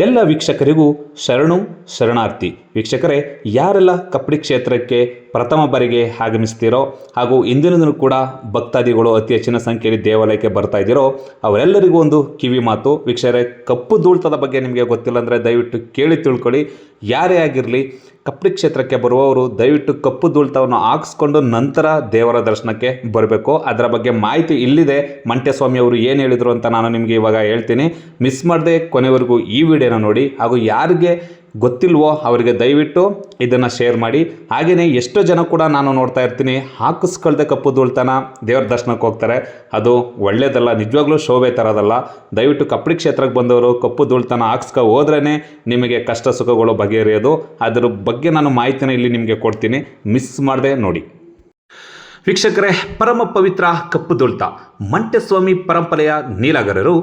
ಎಲ್ಲ ವೀಕ್ಷಕರಿಗೂ ಶರಣು ಶರಣಾರ್ಥಿ. ವೀಕ್ಷಕರೇ, ಯಾರೆಲ್ಲ ಕಪ್ಪಡಿ ಕ್ಷೇತ್ರಕ್ಕೆ ಪ್ರಥಮ ಬಾರಿಗೆ ಆಗಮಿಸ್ತೀರೋ ಹಾಗೂ ಇಂದಿನಿಂದಲೂ ಕೂಡ ಭಕ್ತಾದಿಗಳು ಅತಿ ಹೆಚ್ಚಿನ ಸಂಖ್ಯೆಯಲ್ಲಿ ದೇವಾಲಯಕ್ಕೆ ಬರ್ತಾ ಇದ್ದೀರೋ, ಅವರೆಲ್ಲರಿಗೂ ಒಂದು ಕಿವಿ ಮಾತು. ವೀಕ್ಷಕರೇ, ಕಪ್ಪು ಧೂಳ್ತದ ಬಗ್ಗೆ ನಿಮಗೆ ಗೊತ್ತಿಲ್ಲ ಅಂದರೆ ದಯವಿಟ್ಟು ಕೇಳಿ ತಿಳ್ಕೊಳ್ಳಿ. ಯಾರೇ ಆಗಿರಲಿ ಕಪ್ಪಡಿ ಕ್ಷೇತ್ರಕ್ಕೆ ಬರುವವರು ದಯವಿಟ್ಟು ಕಪ್ಪು ಧೂಳ್ತವನ್ನು ಹಾಕಿಸ್ಕೊಂಡು ನಂತರ ದೇವರ ದರ್ಶನಕ್ಕೆ ಬರಬೇಕು. ಅದರ ಬಗ್ಗೆ ಮಾಹಿತಿ ಇಲ್ಲಿದೆ. ಮಂಟ್ಯಸ್ವಾಮಿ ಅವರು ಏನು ಹೇಳಿದರು ಅಂತ ನಾನು ನಿಮಗೆ ಇವಾಗ ಹೇಳ್ತೀನಿ. ಮಿಸ್ ಮಾಡದೆ ಕೊನೆವರೆಗೂ ಈ ವಿಡಿಯೋನ ನೋಡಿ. ಹಾಗೂ ಯಾರಿಗೆ ಗೊತ್ತಿಲ್ವೋ ಅವರಿಗೆ ದಯವಿಟ್ಟು ಇದನ್ನು ಶೇರ್ ಮಾಡಿ. ಹಾಗೆಯೇ ಎಷ್ಟೋ ಜನ ಕೂಡ ನಾನು ನೋಡ್ತಾ ಇರ್ತೀನಿ, ಹಾಕಿಸ್ಕೊಳ್ದೆ ಕಪ್ಪು ಧೂಳ್ತನ, ದೇವ್ರ ದರ್ಶನಕ್ಕೆ ಹೋಗ್ತಾರೆ. ಅದು ಒಳ್ಳೆಯದಲ್ಲ ನಿಜವಾಗ್ಲೂ ಶೋಭೆ ತರೋದಲ್ಲ. ದಯವಿಟ್ಟು ಕಪ್ಪಡಿ ಕ್ಷೇತ್ರಕ್ಕೆ ಬಂದವರು ಕಪ್ಪು ಧೂಳ್ತನ ಹಾಕ್ಸ್ಕೊ ಹೋದ್ರೇ ನಿಮಗೆ ಕಷ್ಟ ಸುಖಗಳು ಬಗೆಹರಿಯೋದು. ಅದರ ಬಗ್ಗೆ ನಾನು ಮಾಹಿತಿನ ಇಲ್ಲಿ ನಿಮಗೆ ಕೊಡ್ತೀನಿ. ಮಿಸ್ ಮಾಡದೆ ನೋಡಿ. ವೀಕ್ಷಕರೇ, ಪರಮ ಪವಿತ್ರ ಕಪ್ಪು ಧೂಳ್ತ. ಮಂಟೆಸ್ವಾಮಿ ಪರಂಪರೆಯ ನೀಲಗರರು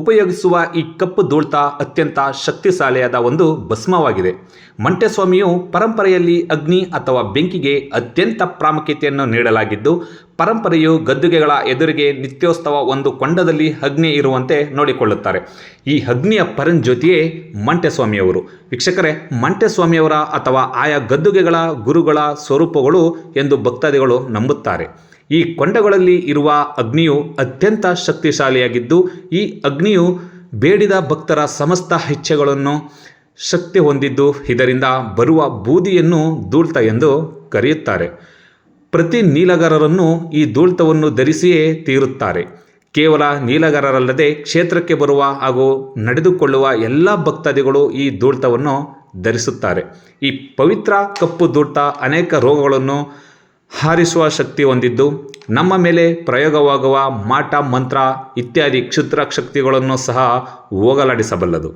ಉಪಯೋಗಿಸುವ ಈ ಕಪ್ಪು ಧೂಳ್ತ ಅತ್ಯಂತ ಶಕ್ತಿಶಾಲಿಯಾದ ಒಂದು ಭಸ್ಮವಾಗಿದೆ. ಮಂಟೆಸ್ವಾಮಿಯು ಪರಂಪರೆಯಲ್ಲಿ ಅಗ್ನಿ ಅಥವಾ ಬೆಂಕಿಗೆ ಅತ್ಯಂತ ಪ್ರಾಮುಖ್ಯತೆಯನ್ನು ನೀಡಲಾಗಿದ್ದು, ಪರಂಪರೆಯು ಗದ್ದುಗೆಗಳ ಎದುರಿಗೆ ನಿತ್ಯೋತ್ಸವ ಒಂದು ಕೊಂಡದಲ್ಲಿ ಅಗ್ನಿ ಇರುವಂತೆ ನೋಡಿಕೊಳ್ಳುತ್ತಾರೆ. ಈ ಅಗ್ನಿಯ ಪರಂಜ್ಯೋತಿಯೇ ಮಂಟೆಸ್ವಾಮಿಯವರು ವೀಕ್ಷಕರೇ ಮಂಟೆಸ್ವಾಮಿಯವರ ಅಥವಾ ಆಯಾ ಗದ್ದುಗೆಗಳ ಗುರುಗಳ ಸ್ವರೂಪಗಳು ಎಂದು ಭಕ್ತಾದಿಗಳು ನಂಬುತ್ತಾರೆ. ಈ ಕೊಂಡಗಳಲ್ಲಿ ಇರುವ ಅಗ್ನಿಯು ಅತ್ಯಂತ ಶಕ್ತಿಶಾಲಿಯಾಗಿದ್ದು, ಈ ಅಗ್ನಿಯು ಬೇಡಿದ ಭಕ್ತರ ಸಮಸ್ತ ಇಚ್ಛೆಗಳನ್ನು ಶಕ್ತಿ ಹೊಂದಿದ್ದು, ಇದರಿಂದ ಬರುವ ಬೂದಿಯನ್ನು ದೂಳ್ತ ಎಂದು ಕರೆಯುತ್ತಾರೆ. ಪ್ರತಿ ನೀಲಗಾರರನ್ನು ಈ ದೂಳ್ತವನ್ನು ಧರಿಸಿಯೇ ತೀರುತ್ತಾರೆ. ಕೇವಲ ನೀಲಗಾರರಲ್ಲದೆ ಕ್ಷೇತ್ರಕ್ಕೆ ಬರುವ ಹಾಗೂ ನಡೆದುಕೊಳ್ಳುವ ಎಲ್ಲ ಭಕ್ತಾದಿಗಳು ಈ ದೂಳ್ತವನ್ನು ಧರಿಸುತ್ತಾರೆ. ಈ ಪವಿತ್ರ ಕಪ್ಪು ದೂಳ್ತ ಅನೇಕ ರೋಗಗಳನ್ನು ಹಾರಿಸುವ ಶಕ್ತಿ ಹೊಂದಿದ್ದು ನಮ್ಮ ಮೇಲೆ ಪ್ರಯೋಗವಾಗುವ ಮಾಟ ಮಂತ್ರ ಇತ್ಯಾದಿ ಕ್ಷುದ್ರ ಶಕ್ತಿಗಳನ್ನು ಸಹ ಹೋಗಲಾಡಿಸಬಲ್ಲದು.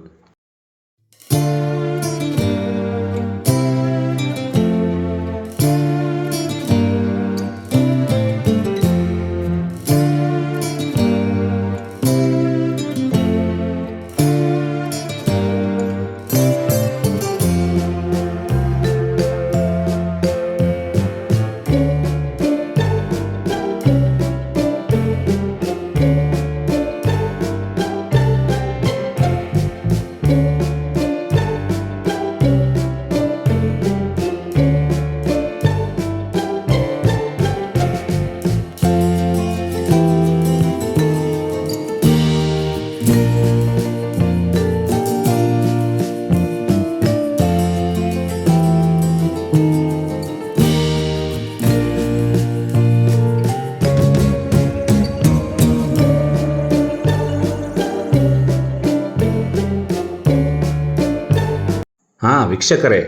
ಹಾಂ ವೀಕ್ಷಕರೇ,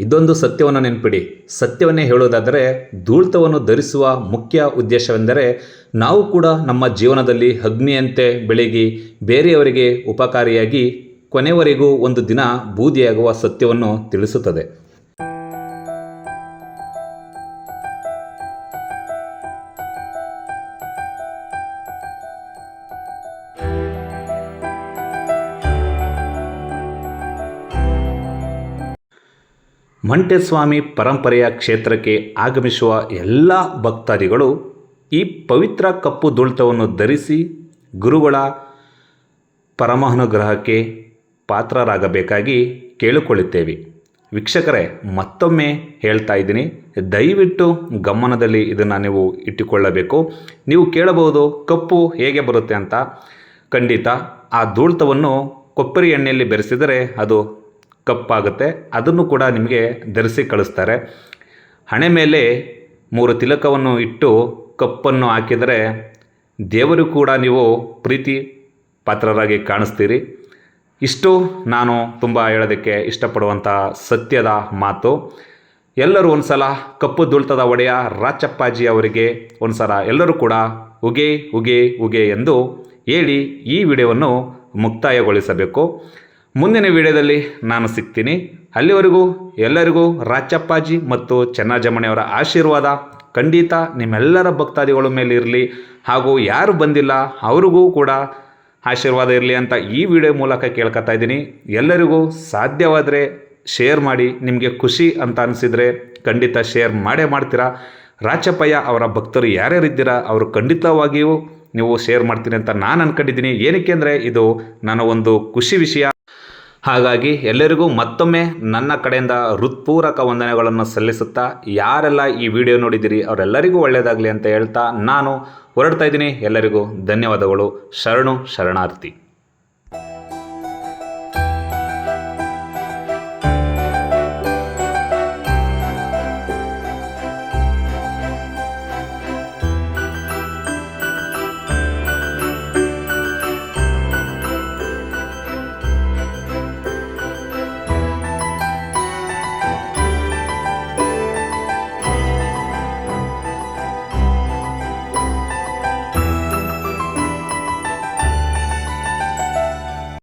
ಇದೊಂದು ಸತ್ಯವನ್ನು ನೆನಪಿಡಿ. ಸತ್ಯವನ್ನೇ ಹೇಳೋದಾದರೆ, ಧೂಳ್ತವನ್ನು ಧರಿಸುವ ಮುಖ್ಯ ಉದ್ದೇಶವೆಂದರೆ, ನಾವು ಕೂಡ ನಮ್ಮ ಜೀವನದಲ್ಲಿ ಅಗ್ನಿಯಂತೆ ಬೆಳಗಿ ಬೇರೆಯವರಿಗೆ ಉಪಕಾರಿಯಾಗಿ ಕೊನೆವರೆಗೂ ಒಂದು ದಿನ ಬೂದಿಯಾಗುವ ಸತ್ಯವನ್ನು ತಿಳಿಸುತ್ತದೆ. ಮಂಟೆಸ್ವಾಮಿ ಪರಂಪರೆಯ ಕ್ಷೇತ್ರಕ್ಕೆ ಆಗಮಿಸುವ ಎಲ್ಲ ಭಕ್ತಾದಿಗಳು ಈ ಪವಿತ್ರ ಕಪ್ಪು ದುಳಿತವನ್ನು ಧರಿಸಿ ಗುರುಗಳ ಪರಮಾನುಗ್ರಹಕ್ಕೆ ಪಾತ್ರರಾಗಬೇಕಾಗಿ ಕೇಳಿಕೊಳ್ಳುತ್ತೇವೆ. ವೀಕ್ಷಕರೇ, ಮತ್ತೊಮ್ಮೆ ಹೇಳ್ತಾ ಇದ್ದೀನಿ. ದಯವಿಟ್ಟು ಗಮನದಲ್ಲಿ ಇದನ್ನು ನೀವು ಇಟ್ಟುಕೊಳ್ಳಬೇಕು. ನೀವು ಕೇಳಬಹುದು ಕಪ್ಪು ಹೇಗೆ ಬರುತ್ತೆ ಅಂತ. ಖಂಡಿತ ಆ ಧೂಳ್ತವನ್ನು ಕೊಬ್ಬರಿ ಎಣ್ಣೆಯಲ್ಲಿ ಬೆರೆಸಿದರೆ ಅದು ಕಪ್ಪಾಗುತ್ತೆ. ಅದನ್ನು ಕೂಡ ನಿಮಗೆ ಧರಿಸಿ ಕಳಿಸ್ತಾರೆ. ಹಣೆ ಮೇಲೆ ಮೂರು ತಿಲಕವನ್ನು ಇಟ್ಟು ಕಪ್ಪನ್ನು ಹಾಕಿದರೆ ದೇವರು ಕೂಡ ನೀವು ಪ್ರೀತಿ ಪಾತ್ರರಾಗಿ ಕಾಣಿಸ್ತೀರಿ. ಇಷ್ಟು ನಾನು ತುಂಬ ಹೇಳೋದಕ್ಕೆ ಇಷ್ಟಪಡುವಂಥ ಸತ್ಯದ ಮಾತು. ಎಲ್ಲರೂ ಒಂದು ಸಲ ಕಪ್ಪು ದುಳ್ತದ ಒಡೆಯ ರಾಚಪ್ಪಾಜಿ ಅವರಿಗೆ ಒಂದು ಸಲ ಎಲ್ಲರೂ ಕೂಡ ಉಗೆ ಉಗೆ ಉಗೆ ಎಂದು ಹೇಳಿ ಈ ವಿಡಿಯೋವನ್ನು ಮುಕ್ತಾಯಗೊಳಿಸಬೇಕು. ಮುಂದಿನ ವಿಡಿಯೋದಲ್ಲಿ ನಾನು ಸಿಗ್ತೀನಿ. ಅಲ್ಲಿವರೆಗೂ ಎಲ್ಲರಿಗೂ ರಾಚಪ್ಪಾಜಿ ಮತ್ತು ಚೆನ್ನಜಮಣಿಯವರ ಆಶೀರ್ವಾದ. ಖಂಡಿತ ನಿಮ್ಮೆಲ್ಲರ ಭಕ್ತಾದಿಗಳ ಮೇಲೆ ಇರಲಿ. ಹಾಗೂ ಯಾರು ಬಂದಿಲ್ಲ, ಅವ್ರಿಗೂ ಕೂಡ ಆಶೀರ್ವಾದ ಇರಲಿ ಅಂತ ಈ ವಿಡಿಯೋ ಮೂಲಕ ಕೇಳ್ಕೊತಾ ಇದ್ದೀನಿ. ಎಲ್ಲರಿಗೂ ಸಾಧ್ಯವಾದರೆ ಶೇರ್ ಮಾಡಿ, ನಿಮಗೆ ಖುಷಿ ಅಂತ ಅನಿಸಿದರೆ ಖಂಡಿತ ಶೇರ್ ಮಾಡೇ ಮಾಡ್ತೀರಾ. ರಾಚಪ್ಪಯ್ಯ ಅವರ ಭಕ್ತರು ಯಾರ್ಯಾರಿದ್ದೀರಾ ಅವರು ಖಂಡಿತವಾಗಿಯೂ ನೀವು ಶೇರ್ ಮಾಡ್ತೀನಿ ಅಂತ ನಾನು ಅನ್ಕೊಂಡಿದ್ದೀನಿ. ಏನಕ್ಕೆ ಅಂದರೆ ಇದು ನನ್ನ ಒಂದು ಖುಷಿ ವಿಷಯ. ಹಾಗಾಗಿ ಎಲ್ಲರಿಗೂ ಮತ್ತೊಮ್ಮೆ ನನ್ನ ಕಡೆಯಿಂದ ಹೃತ್ಪೂರ್ವಕ ವಂದನೆಗಳನ್ನು ಸಲ್ಲಿಸುತ್ತಾ ಯಾರೆಲ್ಲ ಈ ವಿಡಿಯೋ ನೋಡಿದ್ದೀರಿ ಅವರೆಲ್ಲರಿಗೂ ಒಳ್ಳೆಯದಾಗಲಿ ಅಂತ ಹೇಳ್ತಾ ನಾನು ಹೊರಡ್ತಾ ಇದ್ದೀನಿ. ಎಲ್ಲರಿಗೂ ಧನ್ಯವಾದಗಳು. ಶರಣು ಶರಣಾರ್ಥಿ.